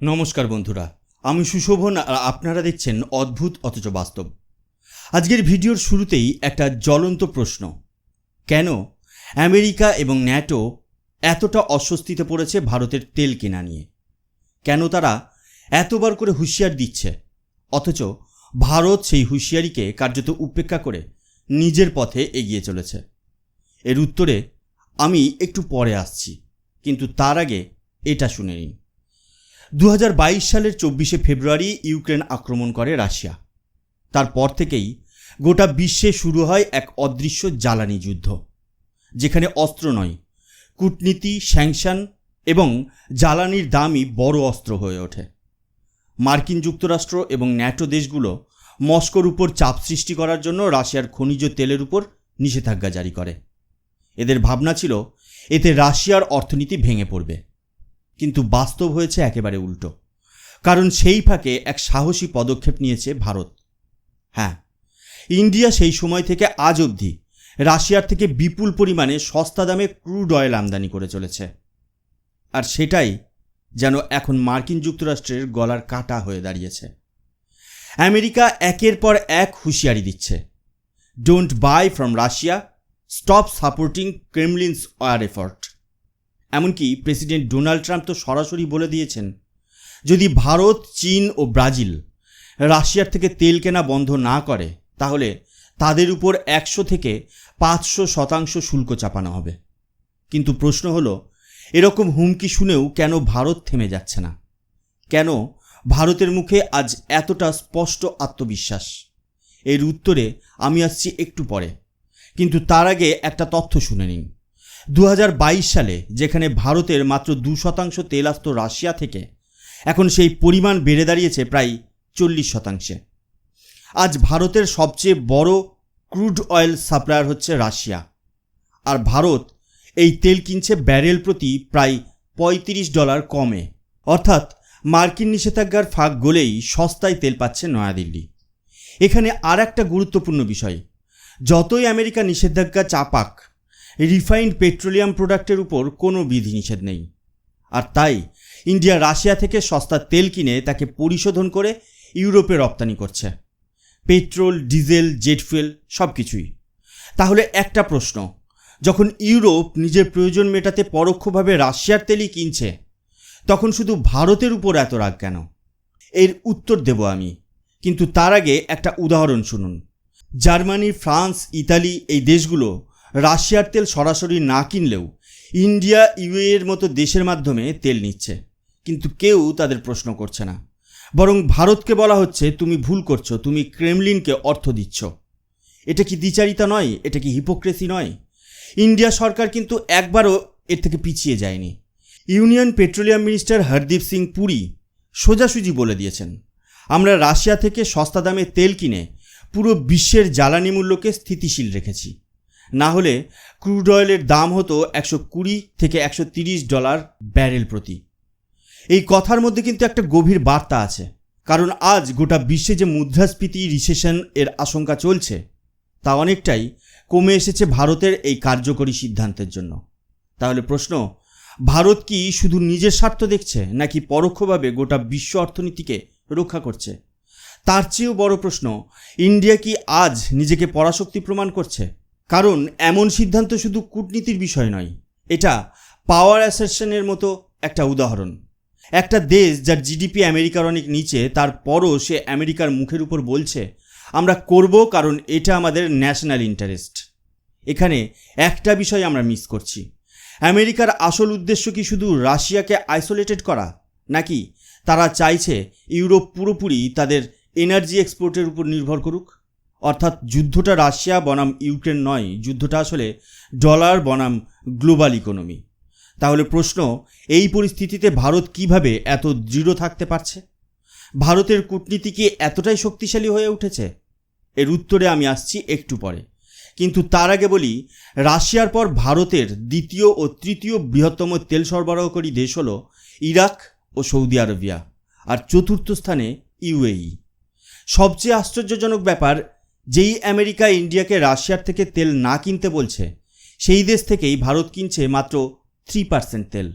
নমস্কার বন্ধুরা, আমি সুশোভন আর আপনারা দেখছেন অদ্ভুত অথচ বাস্তব। আজকের ভিডিওর শুরুতেই একটা জ্বলন্ত প্রশ্ন, কেন আমেরিকা এবং ন্যাটো এতটা অস্বস্তিতে পড়েছে ভারতের তেল কেনা নিয়ে? কেন তারা এতবার করে হুঁশিয়ার দিচ্ছে, অথচ ভারত সেই হুঁশিয়ারিকে কার্যত উপেক্ষা করে নিজের পথে এগিয়ে চলেছে? এর উত্তরে আমি একটু পরে আসছি, কিন্তু তার আগে এটা শুনে নিন। দু হাজার বাইশ সালের চব্বিশে ফেব্রুয়ারি ইউক্রেন আক্রমণ করে রাশিয়া। তারপর থেকেই গোটা বিশ্বে শুরু হয় এক অদৃশ্য জ্বালানি যুদ্ধ, যেখানে অস্ত্র নয়, কূটনীতি, স্যাংশন এবং জ্বালানির দামই বড় অস্ত্র হয়ে ওঠে। মার্কিন যুক্তরাষ্ট্র এবং ন্যাটো দেশগুলো মস্কোর উপর চাপ সৃষ্টি করার জন্য রাশিয়ার খনিজ তেলের উপর নিষেধাজ্ঞা জারি করে। এদের ভাবনা ছিল, এতে রাশিয়ার অর্থনীতি ভেঙে পড়বে। কিন্তু বাস্তব হয়েছে একেবারে উল্টো। কারণ সেই ফাঁকে এক সাহসী পদক্ষেপ নিয়েছে ভারত। হ্যাঁ ইন্ডিয়া সেই সময় থেকে আজ অবধি রাশিয়ার থেকে বিপুল পরিমাণে সস্তা দামে ক্রুড অয়েল আমদানি করে চলেছে। আর সেটাই যেন এখন মার্কিন যুক্তরাষ্ট্রের গলার কাটা হয়ে দাঁড়িয়েছে। আমেরিকা একের পর এক হুঁশিয়ারি দিচ্ছে। Don't buy from Russia stop supporting Kremlin's war effort এমনকি প্রেসিডেন্ট ডোনাল্ড ট্রাম্প তো সরাসরি বলে দিয়েছেন, যদি ভারত, চীন ও ব্রাজিল রাশিয়ার থেকে তেল কেনা বন্ধ না করে, তাহলে তাদের উপর একশো থেকে পাঁচশো শতাংশ শুল্ক চাপানো হবে। কিন্তু প্রশ্ন হলো, এরকম হুমকি শুনেও কেন ভারত থেমে যাচ্ছে না? কেন ভারতের মুখে আজ এতটা স্পষ্ট আত্মবিশ্বাস? এর উত্তরে আমি আসছি একটু পরে, কিন্তু তার আগে একটা তথ্য শুনে নিন। দু হাজার বাইশ সালে, যেখানে ভারতের মাত্র দু শতাংশ তেল আসত রাশিয়া থেকে, এখন সেই পরিমাণ বেড়ে দাঁড়িয়েছে প্রায় চল্লিশ শতাংশে। আজ ভারতের সবচেয়ে বড় ক্রুড অয়েল সাপ্লায়ার হচ্ছে রাশিয়া। আর ভারত এই তেল কিনছে ব্যারেল প্রতি প্রায় পঁয়ত্রিশ ডলার কমে। অর্থাৎ মার্কিন নিষেধাজ্ঞার ফাঁক গলেই সস্তায় তেল পাচ্ছে নয়াদিল্লি। এখানে আর একটা গুরুত্বপূর্ণ বিষয়, যতই আমেরিকা নিষেধাজ্ঞা চাপাক রিফাইন্ড পেট্রোলিয়াম প্রোডাক্টের উপর কোনো বিধিনিষেধ নেই। আর তাই, ইন্ডিয়া রাশিয়া থেকে সস্তা তেল কিনে তাকে পরিশোধন করে ইউরোপে রপ্তানি করছে। পেট্রোল, ডিজেল, জেট ফুয়েল সব কিছুই তাহলে একটা প্রশ্ন, যখন ইউরোপ নিজের প্রয়োজন মেটাতে পরোক্ষভাবে রাশিয়ার তেলই কিনছে, তখন শুধু ভারতের উপর এত রাগ কেন? এর উত্তর দেব আমি, কিন্তু তার আগে একটা উদাহরণ শুনুন। জার্মানি, ফ্রান্স, ইতালি এই দেশগুলো রাশিয়ার তেল সরাসরি না কিনলেও ইন্ডিয়া ইউএর মতো দেশের মাধ্যমে তেল নিচ্ছে। কিন্তু কেউ তাদের প্রশ্ন করছে না। বরং ভারতকে বলা হচ্ছে, তুমি ভুল করছ, তুমি ক্রেমলিনকে অর্থ দিচ্ছ। এটা কি দ্বিচারিতা নয়? এটা কি হিপোক্রেসি নয়? ইন্ডিয়া সরকার কিন্তু একবারও এর থেকে পিছিয়ে যায়নি। Union petroleum minister Hardeep Singh Puri সোজাসুজি বলে দিয়েছেন, আমরা রাশিয়া থেকে সস্তা দামে তেল কিনে পুরো বিশ্বের জ্বালানি মূল্যকে স্থিতিশীল রেখেছি। না হলে ক্রুড অয়েলের দাম হতো একশো কুড়ি থেকে একশো তিরিশ ডলার ব্যারেল প্রতি। এই কথার মধ্যে কিন্তু একটা গভীর বার্তা আছে, কারণ আজ গোটা বিশ্বে যে মুদ্রাস্ফীতি রিসেশন এর আশঙ্কা চলছে, তা অনেকটাই কমে এসেছে ভারতের এই কার্যকরী সিদ্ধান্তের জন্য। তাহলে প্রশ্ন, ভারত কি শুধু নিজের স্বার্থ দেখছে, নাকি পরোক্ষভাবে গোটা বিশ্ব অর্থনীতিকে রক্ষা করছে? তার চেয়েও বড় প্রশ্ন, ইন্ডিয়া কি আজ নিজেকে পরাশক্তি প্রমাণ করছে? কারণ এমন সিদ্ধান্ত শুধু কূটনীতির বিষয় নয়, এটা পাওয়ার অ্যাসেশনের মতো একটা উদাহরণ। একটা দেশ যার জিডিপি আমেরিকার অনেক নিচে, তারপরও সে আমেরিকার মুখের উপর বলছে, আমরা করব কারণ এটা আমাদের ন্যাশনাল ইন্টারেস্ট এখানে একটা বিষয় আমরা মিস করছি। আমেরিকার আসল উদ্দেশ্য কি শুধু রাশিয়াকে আইসোলেটেড করা, নাকি তারা চাইছে ইউরোপ পুরোপুরি তাদের এনার্জি এক্সপোর্টের উপর নির্ভর করুক? অর্থাৎ যুদ্ধটা রাশিয়া বনাম ইউক্রেন নয়, যুদ্ধটা আসলে ডলার বনাম গ্লোবাল ইকোনমি। তাহলে প্রশ্ন, এই পরিস্থিতিতে ভারত কীভাবে এত দৃঢ় থাকতে পারছে? ভারতের কূটনীতি কি এতটাই শক্তিশালী হয়ে উঠেছে? এর উত্তরে আমি আসছি একটু পরে। কিন্তু তার আগে বলি, রাশিয়ার পর ভারতের দ্বিতীয় ও তৃতীয় বৃহত্তম তেল সরবরাহকারী দেশ হল ইরাক ও সৌদি আরবিয়া, আর চতুর্থ স্থানে ইউএই সবচেয়ে আশ্চর্যজনক ব্যাপার যেই আমেরিকা ইন্ডিয়াকে রাশিয়ার থেকে তেল না কিনতে বলছে, সেই দেশ থেকেই ভারত কিনছে মাত্র থ্রি পার্সেন্ট তেল।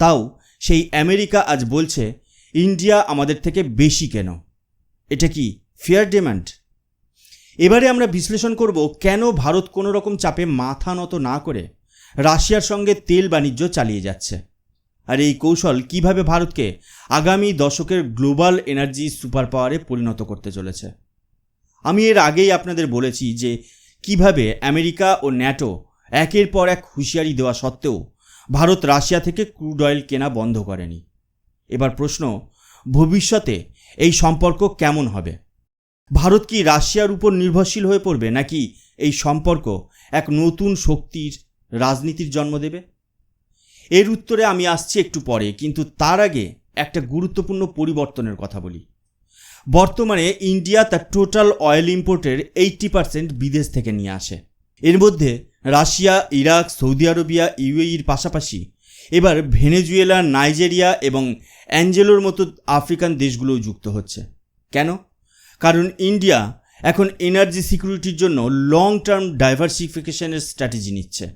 তাও সেই আমেরিকা আজ বলছে, ইন্ডিয়া আমাদের থেকে বেশি কেন? এটা কি ফেয়ার ডিমান্ড এবারে আমরা বিশ্লেষণ করব, কেন ভারত কোনো রকম চাপে মাথা নত না করে রাশিয়ার সঙ্গে তেল বাণিজ্য চালিয়ে যাচ্ছে? আর এই কৌশল কীভাবে ভারতকে আগামী দশকের গ্লোবাল এনার্জি সুপার পাওয়ারে পরিণত করতে চলেছে? আমি এর আগেই আপনাদের বলেছি যে কীভাবে আমেরিকা ও ন্যাটো একের পর এক হুঁশিয়ারি দেওয়া সত্ত্বেও ভারত রাশিয়া থেকে ক্রুড অয়েল কেনা বন্ধ করেনি। এবার প্রশ্ন, ভবিষ্যতে এই সম্পর্ক কেমন হবে? ভারত কি রাশিয়ার উপর নির্ভরশীল হয়ে পড়বে নাকি এই সম্পর্ক এক নতুন শক্তির রাজনীতির জন্ম দেবে? এর উত্তরে আমি আসছি একটু পরে, কিন্তু তার আগে একটা গুরুত্বপূর্ণ পরিবর্তনের কথা বলি। বর্তমানে ইন্ডিয়া তার টোটাল অয়েল ইম্পোর্টের এইট্টি পার্সেন্ট বিদেশ থেকে নিয়ে আসে। এর মধ্যে রাশিয়া, ইরাক, সৌদি আরবিয়া ইউএইর পাশাপাশি এবার ভেনেজুয়েলা, নাইজেরিয়া এবং অ্যাঞ্জেলোর মতো আফ্রিকান দেশগুলোও যুক্ত হচ্ছে। কেন? কারণ ইন্ডিয়া এখন এনার্জি সিকিউরিটির জন্য লং টার্ম ডাইভার্সিফিকেশনের স্ট্র্যাটেজি নিচ্ছে।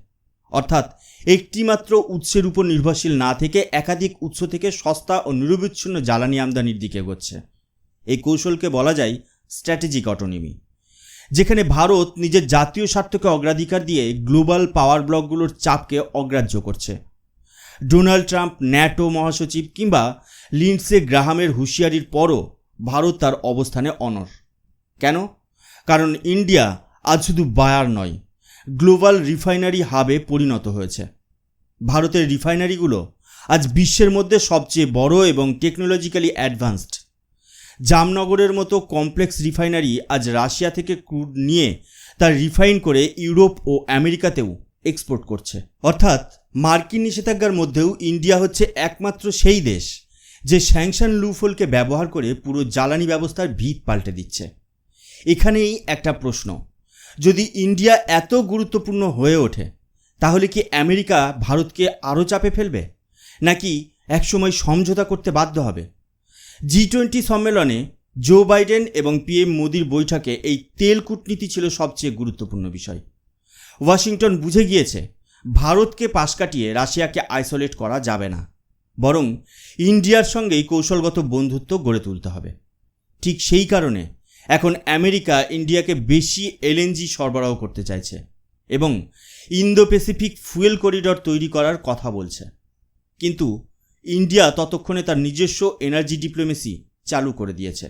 অর্থাৎ একটিমাত্র উৎসের উপর নির্ভরশীল না থেকে একাধিক উৎস থেকে সস্তা ও নিরবিচ্ছিন্ন জ্বালানি আমদানির দিকে এগোচ্ছে। এই কৌশলকে বলা যায় স্ট্র্যাটেজিক অটোনমি যেখানে ভারত নিজের জাতীয় স্বার্থকে অগ্রাধিকার দিয়ে গ্লোবাল পাওয়ার ব্লকগুলোর চাপকে অগ্রাহ্য করছে। ডোনাল্ড ট্রাম্প ন্যাটো মহাসচিব কিংবা লিন্ডসে গ্রাহামের হুঁশিয়ারির পরও ভারত তার অবস্থানে অনর কেন? কারণ ইন্ডিয়া আজ শুধু বায়ার নয়, গ্লোবাল রিফাইনারি হাবে পরিণত হয়েছে। ভারতের রিফাইনারিগুলো আজ বিশ্বের মধ্যে সবচেয়ে বড় এবং টেকনোলজিক্যালি অ্যাডভান্সড। জামনগরের মতো কমপ্লেক্স রিফাইনারি আজ রাশিয়া থেকে ক্রুড নিয়ে তার রিফাইন করে ইউরোপ ও আমেরিকাতেও এক্সপোর্ট করছে। অর্থাৎ মার্কিন নিষেধাজ্ঞার মধ্যেও ইন্ডিয়া হচ্ছে একমাত্র সেই দেশ যে স্যাংশন লুফলকে ব্যবহার করে পুরো জ্বালানি ব্যবস্থার ভিত পাল্টে দিচ্ছে। এখানেই একটা প্রশ্ন, যদি ইন্ডিয়া এত গুরুত্বপূর্ণ হয়ে ওঠে, তাহলে কি আমেরিকা ভারতকে আরও চাপে ফেলবে? নাকি একসময় সমঝোতা করতে বাধ্য হবে? জি টোয়েন্টি সম্মেলনে জো বাইডেন এবং পিএম মোদির বৈঠকে এই তেল কূটনীতি ছিল সবচেয়ে গুরুত্বপূর্ণ বিষয়। ওয়াশিংটন বুঝে গিয়েছে, ভারতকে পাশ কাটিয়ে রাশিয়াকে আইসোলেট করা যাবে না। বরং ইন্ডিয়ার সঙ্গেই কৌশলগত বন্ধুত্ব গড়ে তুলতে হবে। ঠিক সেই কারণে এখন আমেরিকা ইন্ডিয়াকে বেশি এলএনজি সরবরাহ করতে চাইছে এবং ইন্দো প্যাসিফিক ফুয়েল করিডর তৈরি করার কথা বলছে। কিন্তু ইন্ডিয়া ততক্ষণে তার নিজস্ব এনার্জি ডিপ্লোমেসি চালু করে দিয়েছে।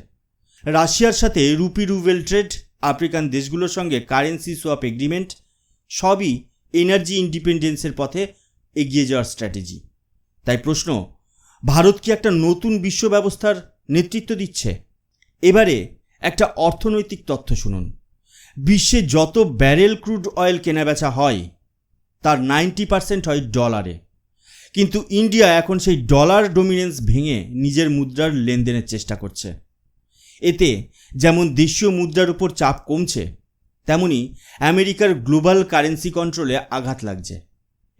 রাশিয়ার সাথে রুপি রুবেল ট্রেড, আফ্রিকান দেশগুলোর সঙ্গে কারেন্সি সোয়াপ এগ্রিমেন্ট, সবই এনার্জি ইন্ডিপেন্ডেন্সের পথে এগিয়ে যাওয়ার স্ট্র্যাটেজি। তাই প্রশ্ন, ভারত কি একটা নতুন বিশ্ব ব্যবস্থার নেতৃত্ব দিচ্ছে? এবারে একটা অর্থনৈতিক তথ্য শুনুন। বিশ্বে যত ব্যারেল ক্রুড অয়েল কেনাবেচা হয়, তার নাইনটি পার্সেন্ট হয় ডলারে। কিন্তু ইন্ডিয়া এখন সেই ডলার ডোমিনেন্স ভেঙে নিজের মুদ্রার লেনদেনের চেষ্টা করছে। এতে যেমন দেশীয় মুদ্রার উপর চাপ কমছে, তেমনি আমেরিকার গ্লোবাল কারেন্সি কন্ট্রোলে আঘাত লাগছে।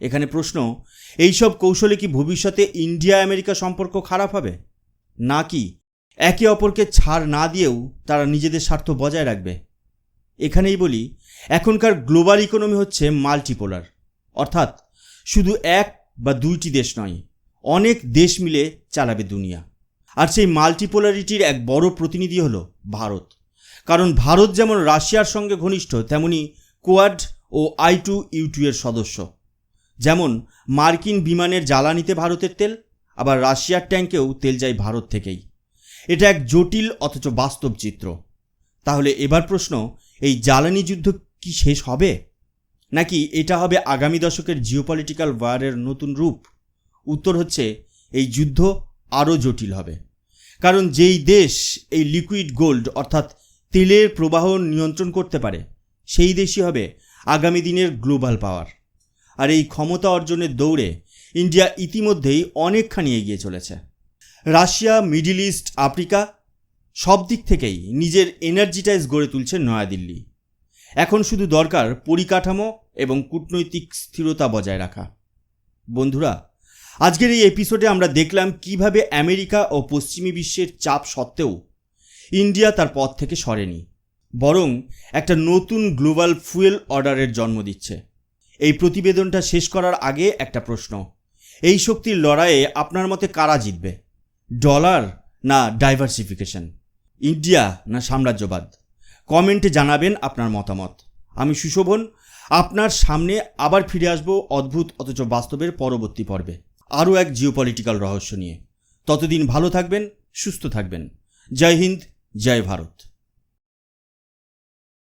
এখানে প্রশ্ন, এইসব কৌশলে কি ভবিষ্যতে ইন্ডিয়া আমেরিকা সম্পর্ক খারাপ হবে? নাকি একে অপরকে ছাড় না দিয়েও তারা নিজেদের স্বার্থ বজায় রাখবে? এখানেই বলি, এখনকার গ্লোবাল ইকোনমি হচ্ছে মাল্টিপোলার অর্থাৎ শুধু এক বা দুইটি দেশ নয়, অনেক দেশ মিলে চালাবে দুনিয়া। আর সেই মাল্টিপোলারিটির এক বড় প্রতিনিধি হলো ভারত। কারণ ভারত যেমন রাশিয়ার সঙ্গে ঘনিষ্ঠ, তেমনি কোয়াড ও আই টু ইউ টু এর সদস্য। যেমন মার্কিন বিমানের জ্বালানিতে ভারতের তেল, আবার রাশিয়ার ট্যাঙ্কেও তেল যায় ভারত থেকেই। এটা এক জটিল অথচ বাস্তব চিত্র। তাহলে এবার প্রশ্ন, এই জ্বালানি যুদ্ধ কি শেষ হবে? নাকি এটা হবে আগামী দশকের জিওপলিটিক্যাল ওয়ারের নতুন রূপ? উত্তর হচ্ছে, এই যুদ্ধ আরও জটিল হবে। কারণ যেই দেশ এই লিকুইড গোল্ড অর্থাৎ তেলের প্রবাহ নিয়ন্ত্রণ করতে পারে, সেই দেশই হবে আগামী দিনের গ্লোবাল পাওয়ার আর এই ক্ষমতা অর্জনের দৌড়ে ইন্ডিয়া ইতিমধ্যেই অনেকখানি এগিয়ে চলেছে। রাশিয়া, মিডিল ইস্ট, আফ্রিকা সব দিক থেকেই নিজের এনার্জিটাইজ গড়ে তুলছে নয়াদিল্লি। এখন শুধু দরকার পরিকাঠামো এবং কূটনৈতিক স্থিরতা বজায় রাখা। বন্ধুরা, আজকের এই এপিসোডে আমরা দেখলাম কীভাবে আমেরিকা ও পশ্চিমী বিশ্বের চাপ সত্ত্বেও ইন্ডিয়া তার পথ থেকে সরেনি, বরং একটা নতুন গ্লোবাল ফুয়েল অর্ডারের জন্ম দিচ্ছে। এই প্রতিবেদনটা শেষ করার আগে একটা প্রশ্ন, এই শক্তির লড়াইয়ে আপনার মতে কারা জিতবে? ডলার না ডাইভার্সিফিকেশন? ইন্ডিয়া না সাম্রাজ্যবাদ? কমেন্টে জানাবেন আপনার মতামত। আমি সুশোভন, আপনার সামনে আবার ফিরে আসব অদ্ভুত অথচ বাস্তবের পরবর্তী পর্বে। আরও এক জিওপলিটিক্যাল রহস্য নিয়ে। ততদিন ভালো থাকবেন, সুস্থ থাকবেন। জয় হিন্দ, জয় ভারত।